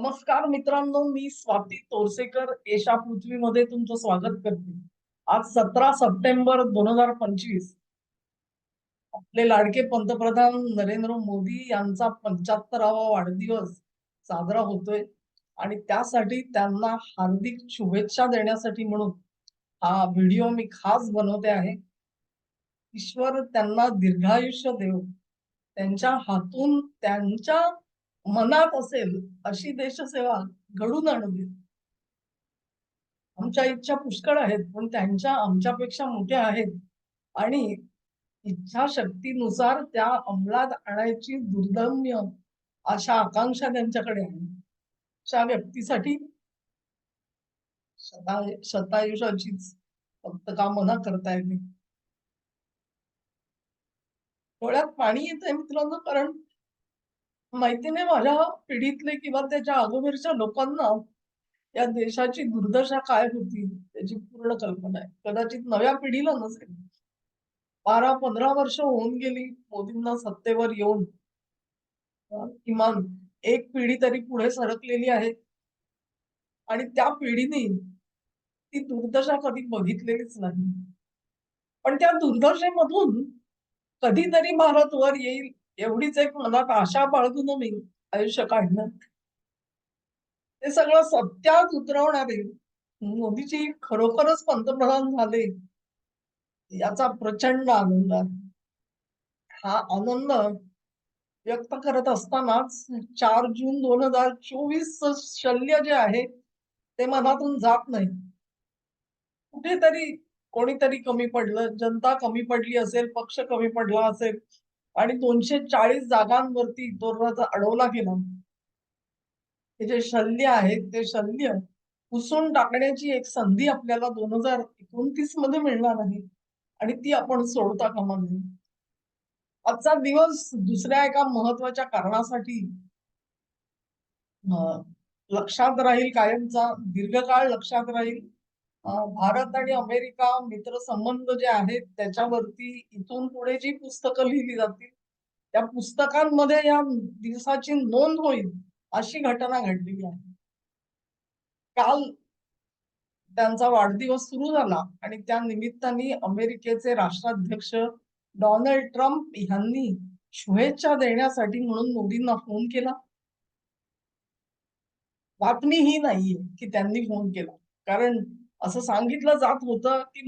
नमस्कार मित्रांनो मी स्वाती तोरसेकर एशा पृथ्वीमध्ये तुमचं स्वागत करते. आज सतरा सप्टेंबर दोन हजार पंचवीस आपले लाडके पंतप्रधान नरेंद्र मोदी यांचा पंच्याहत्तरावा वाढदिवस साजरा होतोय. आणि त्यासाठी त्यांना हार्दिक शुभेच्छा देण्यासाठी म्हणून हा व्हिडिओ मी खास बनवते आहे. ईश्वर त्यांना दीर्घायुष्य देव. त्यांच्या हातून त्यांच्या मनात असेल अशी देशसेवा घडून आणू आमच्या इच्छा पुष्कळ आहेत पण त्यांच्या आमच्यापेक्षा मोठ्या आहेत. आणि इच्छाशक्तीनुसार त्या अंमलात आणायची दुर्दम्य अशा आकांक्षा त्यांच्याकडे आहे. अशा व्यक्तीसाठी शता शतायुषाचीच फक्त कामना करता येते. डोळ्यात पाणी येतंय मित्रांनो कारण माहितीने माझ्या पिढीतले किंवा त्याच्या अगोदरच्या लोकांना या देशाची दुर्दशा काय होती त्याची पूर्ण कल्पना आहे. कदाचित नव्या पिढीला नसेल. बारा पंधरा वर्ष होऊन गेली मोदींना सत्तेवर येऊन. किमान एक पिढी तरी पुढे सरकलेली आहे. आणि त्या पिढीने ती दुर्दशा कधी बघितलेलीच नाही. पण त्या दुर्दशेमधून कधीतरी भारत वर येईल एवढीच एक मनात आशा बाळगून मी आयुष्य काढणार ते सगळं सत्यात उतरवणारे मोदीजी खरोखरच पंतप्रधान झाले. याचा प्रचंड आनंद आहे. हा आनंद व्यक्त करत असतानाच चार जून दोन हजार चोवीस शल्य जे आहे ते मनातून जात नाही. कुठेतरी कोणीतरी कमी पडलं जनता कमी पडली असेल पक्ष कमी पडला असेल आणि दोनशे चाळीस जागांवरती तोरणाचा अडवला गेला. हे जे शल्य आहेत ते शल्य पुसून टाकण्याची एक संधी आपल्याला दोन हजार एकोणतीसमध्ये मिळणार आहे. आणि ती आपण सोडता कामा नये. आजचा दिवस दुसऱ्या एका महत्त्वाच्या कारणासाठी अं, लक्षात राहील कायमचा दीर्घकाळ लक्षात राहील. भारत आणि अमेरिका मित्र संबंध जे आहेत त्याच्यावरती इथून पुढे जी पुस्तकं लिहिली जातील त्या पुस्तकांमध्ये या दिवसाची नोंद होईल अशी घटना घडलेली आहे. काल त्यांचा वाढदिवस सुरू झाला आणि त्या निमित्ताने अमेरिकेचे राष्ट्राध्यक्ष डोनाल्ड ट्रम्प यांनी शुभेच्छा देण्यासाठी म्हणून मोदींना फोन केला. बातमी ही नाहीये की त्यांनी फोन केला. कारण असं सांगितलं जात होतं की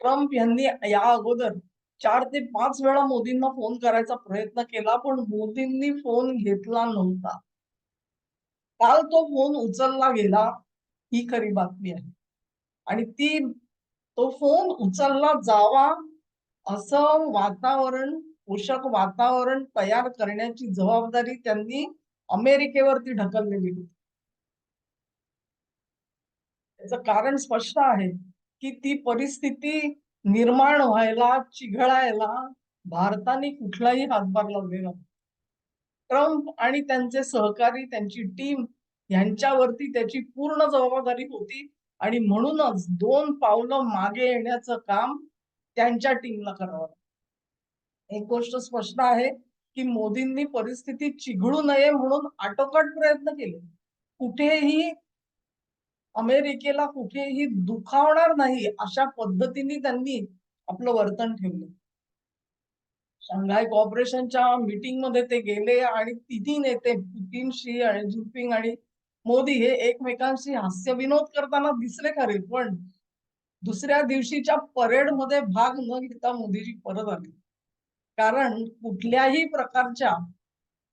ट्रम्प यांनी या अगोदर चार ते पाच वेळा मोदींना फोन करायचा प्रयत्न केला पण मोदींनी फोन घेतला नव्हता. काल तो फोन उचलला गेला ही खरी बातमी आहे. आणि ती तो फोन उचलला जावा असं वातावरण पोषक वातावरण तयार करण्याची जबाबदारी त्यांनी अमेरिकेवरती ढकललेली होती. याचं कारण स्पष्ट आहे की ती परिस्थिती निर्माण व्हायला चिघळायला भारताने कुठलाही हातभार लावलेला ट्रम्प आणि त्यांचे सहकारी त्यांची टीम यांच्यावरती त्याची पूर्ण जबाबदारी होती आणि म्हणूनच दोन पावलं मागे येण्याचं काम त्यांच्या टीमला करावं एक गोष्ट स्पष्ट आहे की मोदींनी परिस्थिती चिघळू नये म्हणून आटोकाट प्रयत्न केले. कुठेही अमेरिकेला कुठेही दुखावणार नाही अशा पद्धतीने त्यांनी आपलं वर्तन ठेवलं. शांघाय कॉर्पोरेशनच्या मीटिंगमध्ये ते गेले आणि तिन्ही नेते पुतीनशी आणि जिनपिंग आणि मोदी हे एकमेकांशी हास्य विनोद करताना दिसले खरे पण दुसऱ्या दिवशीच्या परेडमध्ये भाग न घेता मोदीजी परत आले. कारण कुठल्याही प्रकारच्या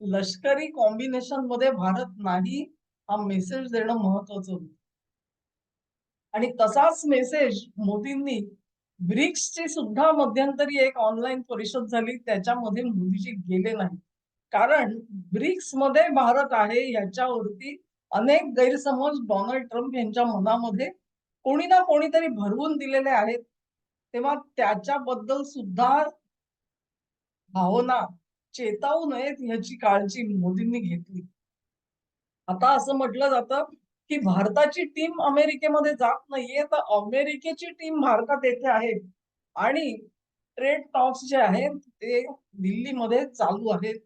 लष्करी कॉम्बिनेशनमध्ये भारत नाही हा मेसेज देणं महत्वाचं होतं. आणि तसाच मेसेज मोदींनी ब्रिक्सची सुद्धा मध्यंतरी एक ऑनलाईन परिषद झाली. त्याच्यामध्ये मोदीजी गेले नाही कारण ब्रिक्समध्ये भारत आहे याच्यावरती अनेक गैरसमज डोनाल्ड ट्रम्प यांच्या मनामध्ये कोणी ना कोणीतरी भरवून दिलेले आहेत. तेव्हा त्याच्याबद्दल सुद्धा भावना चेतावू नयेत ह्याची काळजी मोदींनी घेतली. आता असं म्हटलं जातं की भारताची टीम अमेरिकेमध्ये जात नाहीये तर अमेरिकेची टीम भारतात येथे आहे. आणि ट्रेड टॉक्स जे आहेत ते दिल्लीमध्ये चालू आहेत.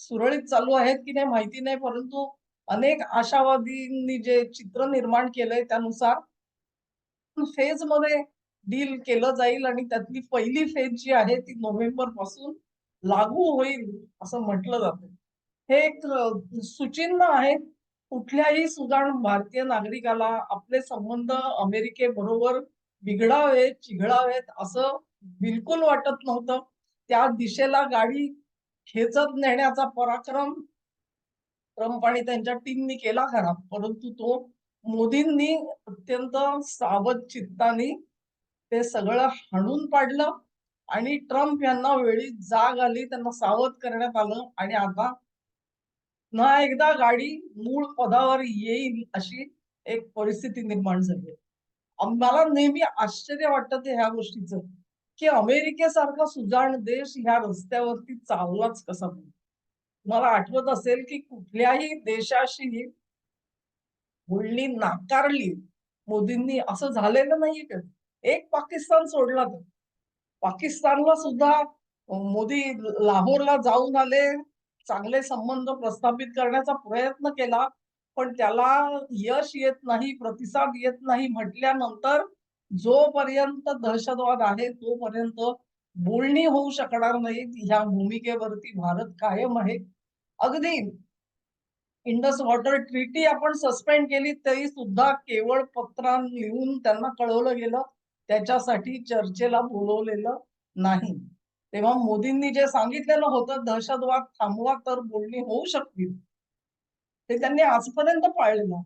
सुरळीत चालू आहेत की नाही माहिती नाही परंतु अनेक आशावादींनी जे चित्र निर्माण केलंय त्यानुसार फेजमध्ये डील केलं जाईल आणि त्यातली पहिली फेज जी आहे ती नोव्हेंबरपासून लागू होईल असं म्हटलं जात. हे एक सुचिन्ह सूचिन्ह आहे. कुठल्याही सुजाण भारतीय नागरिकाला आपले संबंध अमेरिकेबरोबर बिघडावेत चिघळावेत असं बिलकुल वाटत नव्हतं. त्या दिशेला गाडी खेचत नेण्याचा पराक्रम ट्रम्प आणि त्यांच्या टीमनी केला खरा परंतु तो मोदींनी अत्यंत सावध चित्ताने ते सगळं हाणून पाडलं आणि ट्रम्प यांना वेळी जाग आली त्यांना सावध करण्यात आलं आणि आता ना एकदा गाडी मूळ पदावर येईल अशी एक परिस्थिती निर्माण झाली मला नेहमी आश्चर्य वाटतं ते ह्या गोष्टीचं की अमेरिकेसारखा सुजाण देश ह्या रस्त्यावरती चाललाच कसा पाहिजे मला आठवत असेल की कुठल्याही देशाशी बोलणी नाकारली मोदींनी असं झालेलं नाहीये कधी. एक पाकिस्तान सोडला तर. पाकिस्तानला सुद्धा मोदी लाहोरला जाऊन आले चांगले संबंध प्रस्थापित करण्याचा प्रयत्न केला पण त्याला यश येत नाही प्रतिसाद येत नाही म्हटल्यानंतर जोपर्यंत दहशतवाद आहे तोपर्यंत बोलणी होऊ शकणार नाही. ह्या भूमिकेवरती भारत कायम आहे. अगदी इंडस वॉटर ट्रीटी आपण सस्पेंड केली तरी सुद्धा केवळ पत्रां लिहून त्यांना कळवलं गेलं त्याच्यासाठी चर्चेला बोलवलेलं नाही. तेव्हा मोदींनी जे सांगितलेलं होतं दहशतवाद थांबवा तर बोलणी होऊ शकतील. ते त्यांनी आजपर्यंत पाळलेलं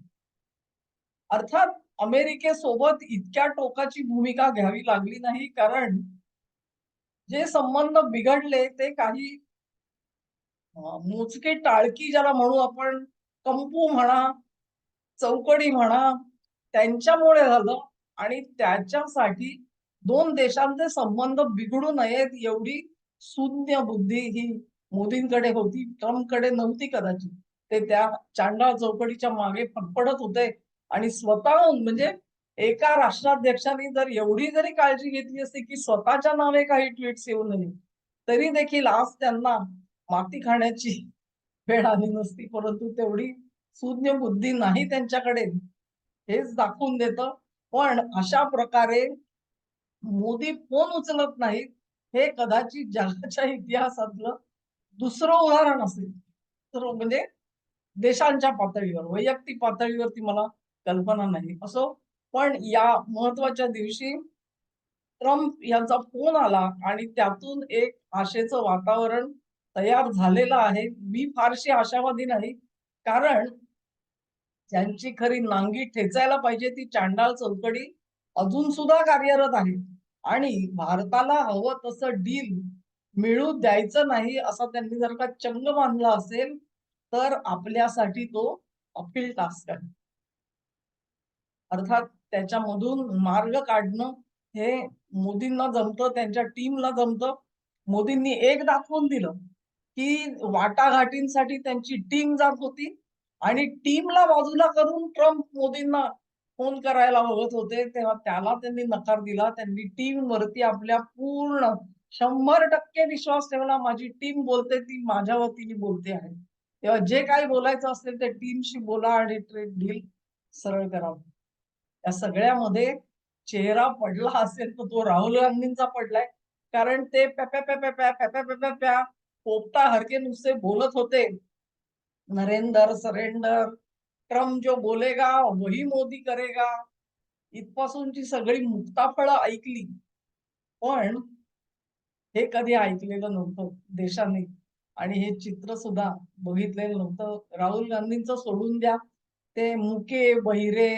अर्थात अमेरिकेसोबत इतक्या टोकाची भूमिका घ्यावी लागली नाही कारण जे संबंध बिघडले ते काही मोजके टाळकी ज्याला म्हणू आपण कंपू म्हणा चौकडी म्हणा त्यांच्यामुळे झालं आणि त्याच्यासाठी दोन देशांचे संबंध बिघडू नयेत एवढी शून्य बुद्धी ही मोदींकडे होती ट्रम्पकडे नव्हती कदाचित. ते त्या चांडाळ चौकडीच्या मागे फडफडत होते आणि स्वतःहून म्हणजे एका राष्ट्राध्यक्षांनी जर एवढी जरी काळजी घेतली असती की स्वतःच्या नावे काही ट्विट्स येऊ नये तरी देखील आज त्यांना माती खाण्याची वेळ आली नसती परंतु तेवढी शून्य बुद्धी नाही त्यांच्याकडे. हेच दाखवून देतं. पण अशा प्रकारे मोदी फोन उचलत नाहीत हे कदाचित जगाच्या इतिहासातलं दुसरं उदाहरण असेल. तर म्हणजे देशांच्या पातळीवर वैयक्तिक पातळीवरती मला कल्पना नाही असो पण या महत्त्वाच्या दिवशी ट्रम्प यांचा फोन आला आणि त्यातून एक आशेचं वातावरण तयार झालेलं आहे. मी फारशी आशावादी नाही कारण ज्यांची खरी नांगी ठेचायला पाहिजे ती चांडाळ चौकडी अजून सुद्धा कार्यरत आहे. आणि भारताला हवं तसं डील मिळू द्यायचं नाही असा त्यांनी जर का चंग बांधला असेल तर आपल्यासाठी तो अपील टास्क आहे. अर्थात त्याच्यामधून मार्ग काढणं हे मोदींना जमतं त्यांच्या टीमला जमतं. मोदींनी एक दाखवून दिलं की वाटाघाटींसाठी त्यांची टीम जात होती आणि टीमला बाजूला करून ट्रम्प मोदींना फोन करायला बघत होते तेव्हा त्याला त्यांनी नकार दिला. त्यांनी टीम वरती आपल्या पूर्ण शंभर टक्के विश्वास ठेवला. माझी टीम बोलते ती माझ्या वतीने बोलते आहे. तेव्हा जे काही बोलायचं असेल ते टीमशी बोला आणि ट्रेड डील सरळ करा. या सगळ्यामध्ये चेहरा पडला असेल तर तो राहुल गांधींचा पडलाय. कारण ते पॅप्या पॅप्या प्या पॅप्या पॅप्या प्या पोपटा हरके नुसते बोलत होते. नरेंदर सरेंडर ट्रम्प जो बोलेगा वही मोदी करेगा. इथपासूनची सगळी मुक्ताफळं ऐकली. पण हे कधी ऐकलेलं नव्हतं देशाने. आणि हे चित्र सुद्धा बघितलेलं नव्हतं. राहुल गांधींचं सोडून द्या. ते मुके बहिरे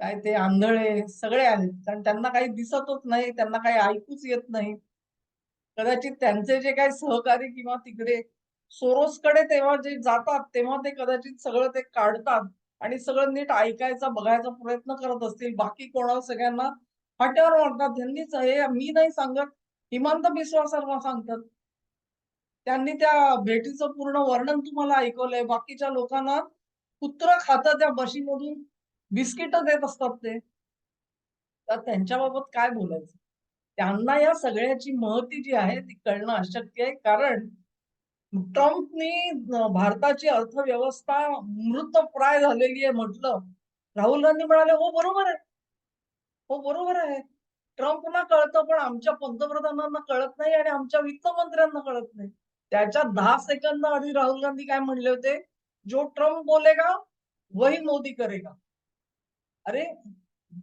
काय ते आंधळे सगळे आहेत कारण त्यांना काही दिसतच नाही त्यांना काही ऐकूच येत नाही. कदाचित त्यांचे जे काही सहकारी किंवा तिकडे सोरोसकडे तेव्हा जे जातात तेव्हा ते कदाचित सगळं ते काढतात. आणि सगळं नीट ऐकायचा बघायचा प्रयत्न करत असतील. बाकी कोणाला सगळ्यांना फाट्यावर वाटतात त्यांनीच हे मी नाही सांगत हिमंत बिस्वा शर्मा सांगतात. त्यांनी त्या भेटीचं पूर्ण वर्णन तुम्हाला ऐकवलंय. बाकीच्या लोकांना कुत्र खातं त्या बशीमधून बिस्किट देत असतात ते. तर त्यांच्याबाबत काय बोलायचं? त्यांना या सगळ्याची महती जी आहे ती कळणं अशक्य आहे. कारण ट्रम्पनी भारताची अर्थव्यवस्था मृतप्राय झालेली आहे म्हटलं. राहुल गांधी म्हणाले हो बरोबर आहे. हो बरोबर आहे. ट्रम्पना कळतं पण आमच्या पंतप्रधानांना कळत नाही आणि आमच्या वित्त मंत्र्यांना कळत नाही. त्याच्या दहा सेकंद आधी राहुल गांधी काय म्हणले होते? जो ट्रम्प बोलेगा वही मोदी करेगा. अरे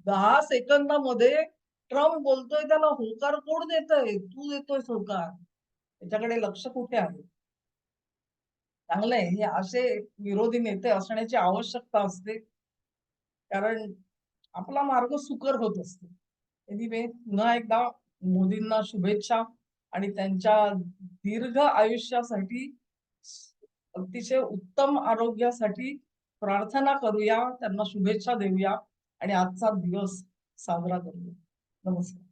दहा सेकंदामध्ये ट्रम्प बोलतोय त्याला होकार कोण देतोय? तू देतोय होकार. त्याच्याकडे लक्ष कुठे आहे? चांगलंय हे असे विरोधी नेते असण्याची आवश्यकता असते. कारण आपला मार्ग सुकर होत असतो. एनिवे पुन्हा एकदा मोदींना शुभेच्छा आणि त्यांच्या दीर्घ आयुष्यासाठी अतिशय उत्तम आरोग्यासाठी प्रार्थना करूया. त्यांना शुभेच्छा देऊया आणि आजचा दिवस साजरा करूया. नमस्कार.